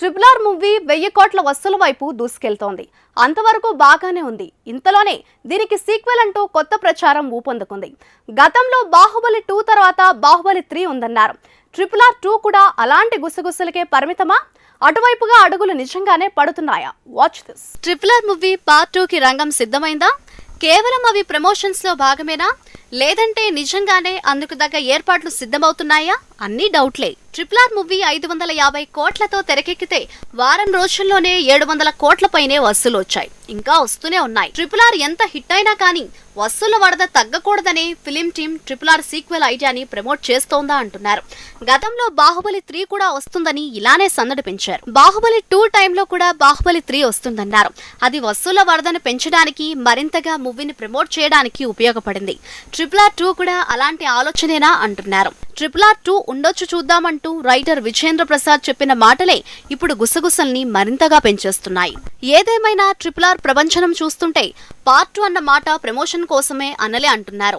Triple R movie వెయ్యి కోట్ల వసూల వైపు దూసుకెళ్తోంది. అంతవరకు బాగానే ఉంది. ఇంతలోనే దీనికి సీక్వెల్ అంటూ కొత్త ప్రచారం ఊపందుకుంది. గతంలో బాహుబలి టూ తర్వాత బాహుబలి త్రీ ఉందన్నారు. ట్రిపుల్ ఆర్ టూ కూడా అలాంటి గుసగుసలకే పరిమితమా? అటువైపుగా అడుగులు నిజంగానే పడుతున్నాయా? Watch this triple R movie part టూకి రంగం సిద్ధమైందా? కేవలం అవి ప్రమోషన్స్లో భాగమేనా? లేదంటే నిజంగానే అందుకు తగ్గ ఏర్పాట్లు సిద్ధమవుతున్నాయా? అన్నీ డౌట్లే. ట్రిపుల్ ఆర్ మూవీ ఐదు వందల యాభై కోట్లతో తెరకెక్కితే వారం రోజుల్లోనే ఏడు వందల కోట్లపైనే వసూలు వచ్చాయి ఇంకా వస్తూనే ఉన్నాయి. ట్రిపుల్ ఆర్ ఎంత హిట్ అయినా కానీ వసూళ్ళ వరద తగ్గకూడదనే film team triple R sequel ఐడియాని ప్రమోట్ చేస్తోందా అంటున్నారు. గతంలో బాహుబలి త్రీ కూడా వస్తుందని ఇలానే సందడి పెంచారు. బాహుబలి టూ టైంలో కూడా బాహుబలి త్రీ వస్తుందన్నారు. అది వసూల వరదను పెంచడానికి మరింతగా మూవీని ప్రమోట్ చేయడానికి ఉపయోగపడింది. ట్రిపుల్ ఆర్ టూ కూడా అలాంటి ఆలోచనేనా అంటున్నారు. ట్రిపుల్ ఆర్ టూ ఉండొచ్చు చూద్దామంటూ రైటర్ విజేంద్ర ప్రసాద్ చెప్పిన మాటలే ఇప్పుడు గుసగుసల్ని మరింతగా పెంచేస్తున్నాయి. ఏదేమైనా ట్రిపుల్ ఆర్ ప్రవంచనం చూస్తుంటే పార్ట్ టూ అన్న మాట ప్రమోషన్ కోసమే అనలే అంటున్నారు.